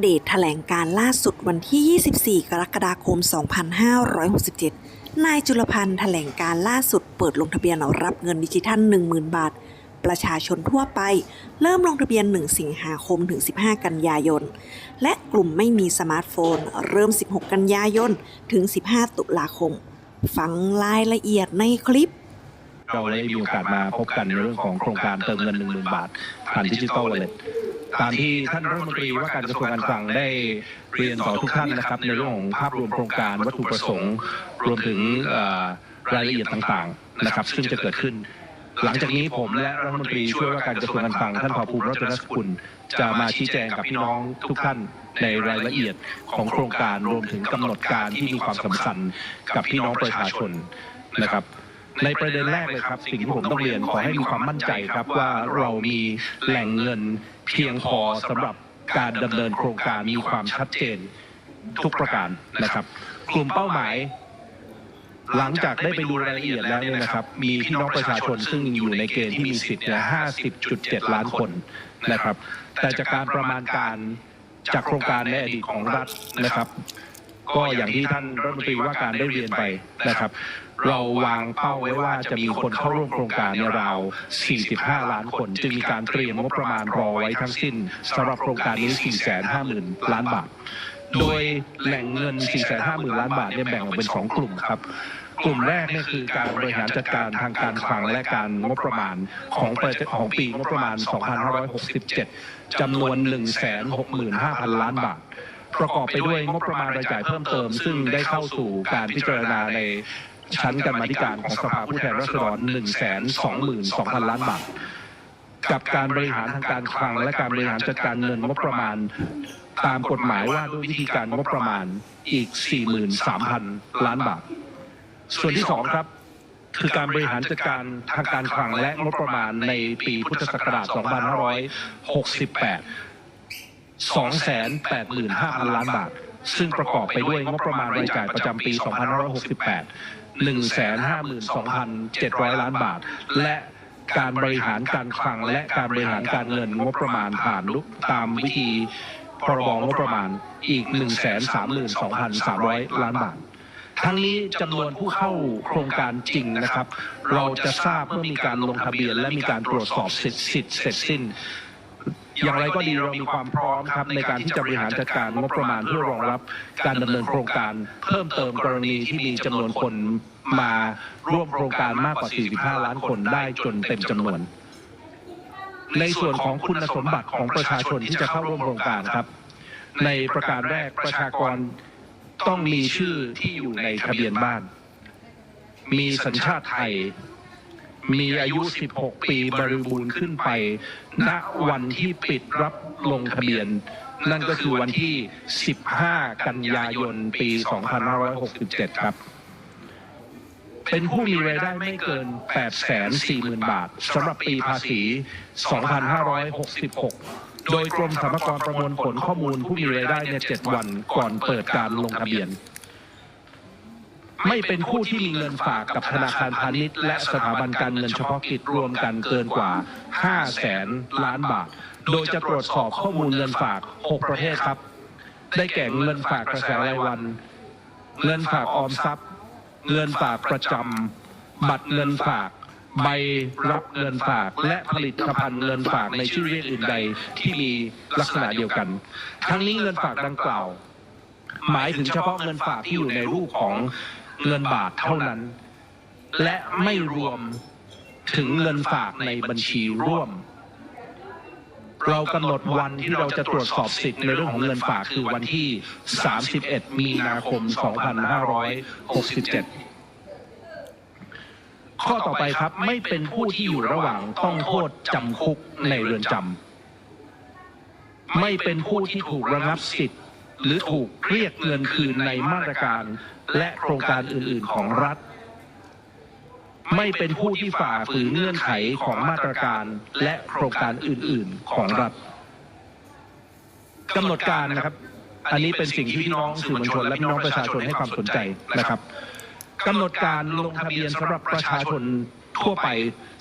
เดตแถลงการล่าสุดวันที่ 24 กรกฎาคม 2567 นายจุลพันธ์แถลงการล่าสุดเปิดลงทะเบียนรับเงินดิจิทัล 10,000 บาท ประชาชนทั่วไป เริ่มลงทะเบียน 1 สิงหาคมถึง 15 กันยายน และกลุ่มไม่มีสมาร์ทโฟน เริ่ม 16 กันยายนถึง 15 ตุลาคม ฟังรายละเอียดในคลิปเราได้มีโอกาสมาพบกันในเรื่องของโครงการเติมเงิน 1 0,000 บาทผ่านดิจิทัลวอลเล็ต ตามที่ท่านรัฐมนตรีว่าการกระทรวงการคลังได้เรียนต่อทุกท่านนะครับ ในเรื่องของภาพรวมโครงการวัตถุประสงค์ รวมถึงรายละเอียดต่างๆนะครับ ซึ่งจะเกิดขึ้น หลังจากนี้ผมและรัฐมนตรีช่วยว่าการกระทรวงการคลังท่านภาภูมิรัตนสกุลจะมาชี้แจงกับพี่น้องทุกท่านในรายละเอียดของโครงการรวมถึงกำหนดการที่มีความสำคัญกับพี่น้องประชาชนนะครับในประเด็นแรกเลยครับ สิ่งที่ผมต้องเรียนขอให้มีความมั่นใจครับว่าเรามีแหล่งเงิน เพียงพอสำหรับการดำเนินโครงการมีความชัดเจนทุกประการนะครับ กลุ่มเป้าหมาย หลังจากได้ไปดูรายละเอียดแล้วเนี่ยนะครับ มีพี่น้องประชาชนซึ่งอยู่ในเกณฑ์ที่มีสิทธิ์เนี่ย50.7 ล้านคนนะครับ แต่จากการประมาณการจากโครงการในอดีตของรัฐนะครับ ก็อย่างที่ท่านรัฐมนตรีว่าการได้เรียนไปนะครับ เราวางเป้าไว้ว่าจะมีคนเข้าร่วมโครงการในราว 45 ล้านคน จึงมีการเตรียมงบประมาณรอไว้ทั้งสิ้นสำหรับโครงการนี้ 450,000 ล้านบาท โดยแหล่งเงิน 450,000 ล้านบาทเนี่ยแบ่งออกเป็น 2 กลุ่มครับกลุ่มแรกนี่คือการบริหารจัดการทางการคลังและการงบประมาณของประของปีงบประมาณ 2567 จำนวน 165,000 ล้านบาท ประกอบไปด้วยงบประมาณรายจ่ายเพิ่มเติม ซึ่งได้เข้าสู่การพิจารณาในชั้นกรรมาธิการของสภาผู้แทนราษฎร 122,000 ล้านบาท กับการบริหารทางการคลังและการบริหารจัดการเงินงบประมาณ ตามกฎหมายว่าด้วยวิธีการงบประมาณอีก 43,000 ล้านบาท ส่วนที่สองครับ คือการบริหารจัดการทางการคลังและงบประมาณในปีพุทธศักราช 2568 285,000 ล้านบาท ซึ่งประกอบไปด้วยงบประมาณรายจ่ายประจำปี 2568 152,700 ล้านบาท และการบริหารการคลังและการบริหารการเงินงบประมาณผ่านลุกตามวิธีพรบงบประมาณอีก 132,300 ล้านบาท ทั้งนี้จำนวนผู้เข้าโครงการจริงนะครับ เราจะทราบเมื่อมีการลงทะเบียนและมีการตรวจสอบสิทธิ์สิทธิ์เสร็จสิ้น อย่างไรก็ดีเรามีความพร้อมครับในการที่จะบริหารจัดการงบประมาณเพื่อรองรับการดำเนินโครงการ เพิ่มเติมกรณีที่มีจำนวนคนมาร่วมโครงการมากกว่า 45 ล้านคนได้จนเต็มจำนวน ในส่วนของคุณสมบัติของประชาชนที่จะเข้าร่วมโครงการครับ ในประการแรกประชากรต้องมีชื่อที่อยู่ในทะเบียนบ้าน มีสัญชาติไทย มีอายุ 16 ปีบริบูรณ์ขึ้นไป ณ วันที่ปิดรับลงทะเบียน นั่นก็คือวันที่ 15 กันยายน ปี 2567 ครับ เป็นผู้มีรายได้ไม่เกิน 840,000 บาทสำหรับปีภาษี 2566 โดยกรมสรรพากรประมวลผลข้อมูลผู้มีรายได้เนี่ย7วันก่อนเปิดการลงทะเบียน ไม่เป็นผู้ที่มีเงินฝากกับธนาคารพาณิชย์ และสถาบันการเงินเฉพาะกิจรวมกันเกินกว่า 5 แสนล้านบาท โดยจะตรวจสอบข้อมูลเงินฝาก 6 ประเภทครับ ได้แก่เงินฝากกระแสรายวัน เงินฝากออมทรัพย์ เงินฝากประจำบัตรเงินฝากใบรับเงินฝากและผลิตภัณฑ์เงินฝากในชื่อเรียกอื่นใดที่มีลักษณะเดียวกัน ทั้งนี้เงินฝากดังกล่าว หมายถึงเฉพาะเงินฝากที่อยู่ในรูปของ เงินบาทเท่านั้น และไม่รวมถึงเงินฝากในบัญชีร่วม เรากำหนดวันที่เราจะตรวจสอบสิทธิ์ในเรื่องของเงินฝากคือวันที่ 31 มีนาคม 2567ข้อต่อไปครับไม่เป็นผู้ที่อยู่ระหว่างต้องโทษจำคุกในเรือนจำไม่เป็นผู้ที่ถูกระงับสิทธิ์ หรือถูกเรียกเงินคืนในมาตรการ และโครงการอื่น ๆ ของรัฐ ไม่เป็นผู้ที่ฝ่าฝืนเงื่อนไขของมาตรการ และโครงการอื่น ๆ ของรัฐกำหนดการนะครับ อันนี้เป็นสิ่งที่พี่น้องสื่อมวลชนและพี่น้องประชาชนให้ความสนใจนะครับกำหนดการลงทะเบียนสำหรับประชาชนทั่วไป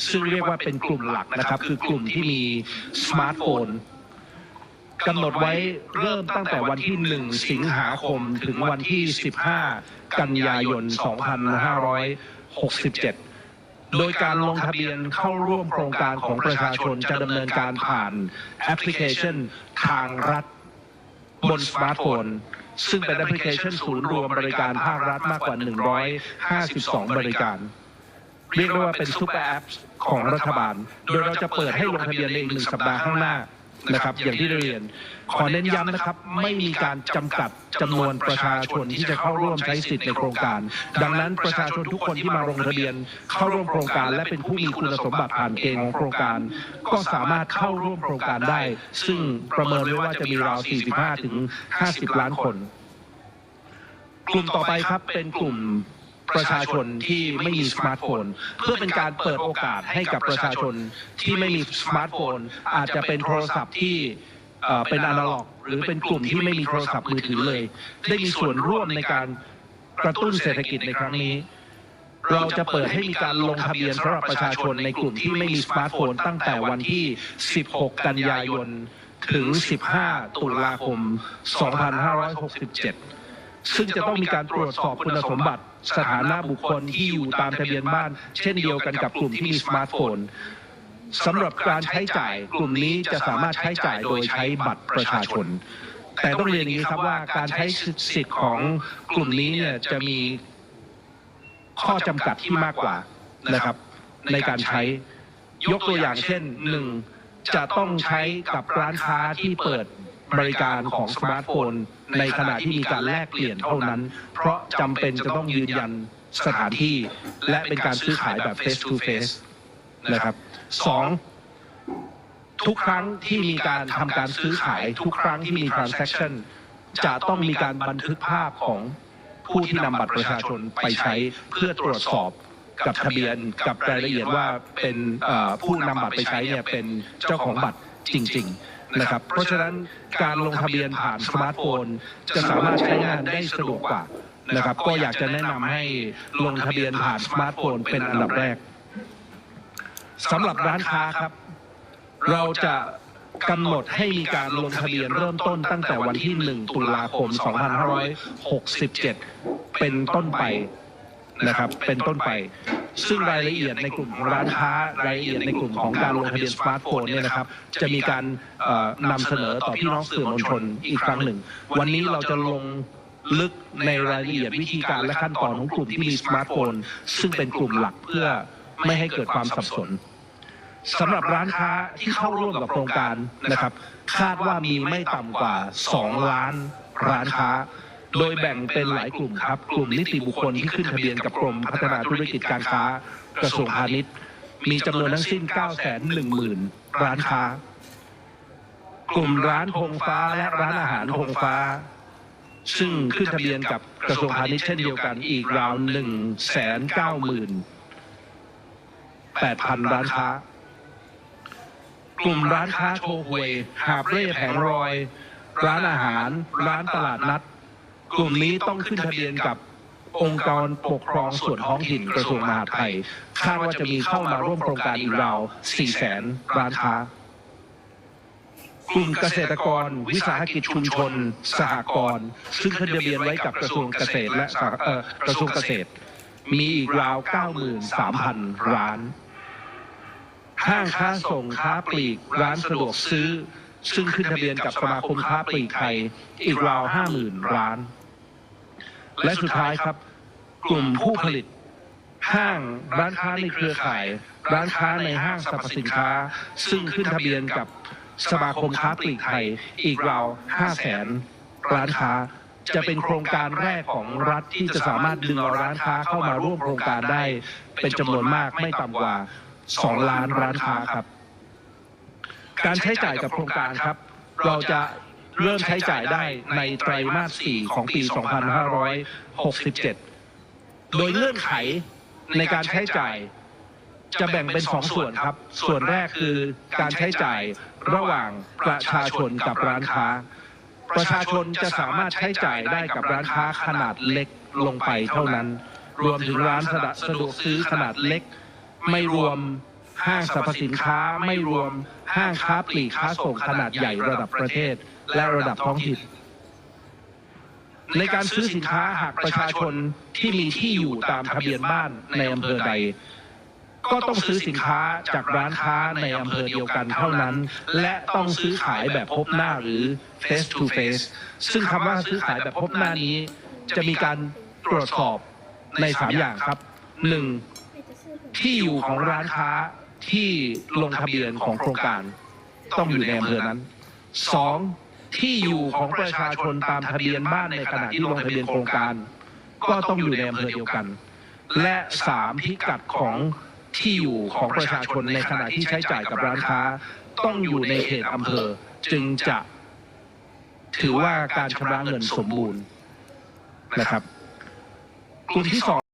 ซึ่งเรียกว่าเป็นกลุ่มหลักนะครับ คือกลุ่มที่มีสมาร์ทโฟน กำหนดไว้เริ่มตั้งแต่วันที่ 1 สิงหาคมถึงวันที่ 15 กันยายน 2567 โดยการลงทะเบียนเข้าร่วมโครงการของประชาชนจะดำเนินการผ่านแอปพลิเคชันทางรัฐบนสมาร์ทโฟนซึ่งเป็นแอปพลิเคชันศูนย์รวมบริการภาครัฐมากกว่า 152 บริการ เรียกได้ว่าเป็นซูเปอร์แอปของรัฐบาล โดยเราจะเปิดให้ลงทะเบียนในอีกหนึ่งสัปดาห์ข้างหน้า นะครับ อย่างที่ได้เรียน ขอเน้นย้ำนะครับ ไม่มีการจำกัดจำนวนประชาชนที่จะเข้าร่วมใช้สิทธิ์ในโครงการ ดังนั้นประชาชนทุกคนที่มาลงทะเบียน เข้าร่วมโครงการและเป็นผู้มีคุณสมบัติผ่านเกณฑ์ของโครงการ ก็สามารถเข้าร่วมโครงการได้ ซึ่งประเมินไว้ว่าจะมีราว 45 ถึง 50 ล้านคน กลุ่มต่อไปครับเป็นกลุ่ม ประชาชนที่ไม่มีสมาร์ทโฟน เพื่อเป็นการเปิดโอกาสให้กับประชาชนที่ไม่มีสมาร์ทโฟน อาจจะเป็นโทรศัพท์ที่เป็นอนาล็อก หรือเป็นกลุ่มที่ไม่มีโทรศัพท์มือถือเลย ได้มีส่วนร่วมในการกระตุ้นเศรษฐกิจในครั้งนี้ เราจะเปิดให้มีการลงทะเบียนสำหรับประชาชนในกลุ่มที่ไม่มีสมาร์ทโฟน ตั้งแต่วันที่ 16 กันยายน ถึง 15 ตุลาคม 2567 ซึ่งจะต้องมีการตรวจสอบคุณสมบัติ สถานะบุคคลที่อยู่ตามทะเบียนบ้าน เช่นเดียวกันกับกลุ่มที่มีสมาร์ทโฟนสำหรับการใช้จ่าย กลุ่มนี้จะสามารถใช้จ่ายโดยใช้บัตรประชาชน แต่ต้องเรียนอย่างนี้ครับว่าการใช้สิทธิ์ของกลุ่มนี้เนี่ยจะมีข้อจำกัดที่มากกว่านะครับ ในการใช้ยกตัวอย่างเช่นหนึ่งจะต้องใช้กับร้านค้าที่เปิดบริการของสมาร์ทโฟน ในขณะที่มีการแลกเปลี่ยนเท่านั้น เพราะจำเป็นจะต้องยืนยันสถานที่และเป็นการซื้อขายแบบ face to face นะครับสองทุกครั้งที่มีการทำการซื้อขาย ทุกครั้งที่มี transaction จะต้องมีการบันทึกภาพของผู้ที่นำบัตรประชาชนไปใช้เพื่อตรวจสอบกับทะเบียนกับรายละเอียดว่าเป็นผู้นำบัตรไปใช้เนี่ยเป็นเจ้าของบัตรจริง ๆ นะครับ เพราะฉะนั้นการลงทะเบียนผ่านสมาร์ทโฟน จะสามารถใช้งานได้สะดวกกว่านะครับก็อยากจะแนะนำให้ลงทะเบียนผ่านสมาร์ทโฟนเป็นอันดับแรกสำหรับร้านค้าครับ เราจะกำหนดให้มีการลงทะเบียนเริ่มต้นตั้งแต่วันที่ 1 ตุลาคม 2567 เป็นต้นไปนะครับ เป็นต้นไป ซึ่งรายละเอียดในกลุ่มของร้านค้ารายละเอียดในกลุ่มของการลงทะเบียนสมาร์ทโฟนเนี่ยนะครับจะมีการนำเสนอต่อพี่น้องสื่อมวลชนอีกครั้งหนึ่ง วันนี้เราจะลงลึกในรายละเอียดวิธีการและขั้นตอนของกลุ่มที่มีสมาร์ทโฟน ซึ่งเป็นกลุ่มหลักเพื่อไม่ให้เกิดความสับสนสำหรับร้านค้าที่เข้าร่วมกับโครงการนะครับ คาดว่ามีไม่ต่ำกว่า 2 ล้านร้านค้า โดยแบ่งเป็นหลายกลุ่มครับ กลุ่มนิติบุคคลที่ขึ้นทะเบียนกับกรมพัฒนาธุรกิจการค้ากระทรวงพาณิชย์ มีจำนวนทั้งสิ้น 910,000 ร้านค้า กลุ่มร้านธงฟ้าและร้านอาหารธงฟ้า ซึ่งขึ้นทะเบียนกับกระทรวงพาณิชย์เช่นเดียวกันอีกราว1 9 0 0 0 8,000ร้านค้า กลุ่มร้านค้าโชว์หวย หาบเร่แผงรอย ร้านอาหาร ร้านตลาดนัด กลุ่มนี้ต้องขึ้นทะเบียนกับองค์กรปกครองส่วนท้องถิ่นกระทรวงมหาดไทยคาดว่าจะมีเข้ามาร่วมโครงการอีกราว4แสนร้านค้ากลุ่มเกษตรกร วิสาหกิจชุมชน สหกรณ์ซึ่งขึ้นทะเบียนไว้กับกระทรวงเกษตรและกระทรวงเกษตร มีอีกราว 93,000 ร้าน ห้างค้าส่งค้าปลีกร้านสะดวกซื้อ ซึ่งขึ้นทะเบียนกับสมาคมค้าปลีกไทย อีกราว 50,000 ร้าน และสุดท้ายครับ กลุ่มผู้ผลิต ห้างร้านค้าในเครือข่าย ร้านค้าในห้างสรรพสินค้า ซึ่งขึ้นทะเบียนกับสมาคมค้าปลีกไทยอีกราว5แสนร้านค้าจะเป็นโครงการแรกของรัฐที่จะสามารถดึงเอาร้านค้าเข้ามาร่วมโครงการได้ เป็นจำนวนมากไม่ต่ำกว่า 2 ล้านร้านค้าครับ การใช้จ่ายกับโครงการครับ เราจะ เริ่มใช้จ่ายได้ในไตรมาส 4 ของปี 2567 โดยเงื่อนไขในการใช้จ่ายจะแบ่งเป็นสองส่วนครับ ส่วนแรกคือการใช้จ่ายระหว่างประชาชนกับร้านค้า ประชาชนจะสามารถใช้จ่ายได้กับร้านค้าขนาดเล็กลงไปเท่านั้น รวมถึงร้านสะดะสะดวกซื้อขนาดเล็ก ไม่รวม ห้างสรรพสินค้าไม่รวม ห้างค้าปลีกค้าส่งขนาดใหญ่ระดับประเทศ และระดับท้องถิ่นในการซื้อสินค้าหากประชาชนที่มีที่อยู่ตามทะเบียนบ้านในอำเภอใด ก็ต้องซื้อสินค้าจากร้านค้าในอำเภอเดียวกันเท่านั้น และต้องซื้อขายแบบพบหน้าหรือ face to face ซึ่งคำว่าซื้อขายแบบพบหน้านี้ จะมีการตรวจสอบในสามอย่างครับหนึ่งที่อยู่ของร้านค้า ที่ลงทะเบียนของโครงการต้องอยู่ในอำเภอนั้นสองที่อยู่ของประชาชนตามทะเบียนบ้านในขณะที่ลงทะเบียนโครงการ ก็ต้องอยู่ในอำเภอเดียวกัน และสามพิกัดของที่อยู่ของประชาชนในขณะที่ใช้จ่ายกับร้านค้า ต้องอยู่ในเขตอำเภอจึงจะ ถือว่าการชำระเงินสมบูรณ์นะครับกลุ่มที่สอง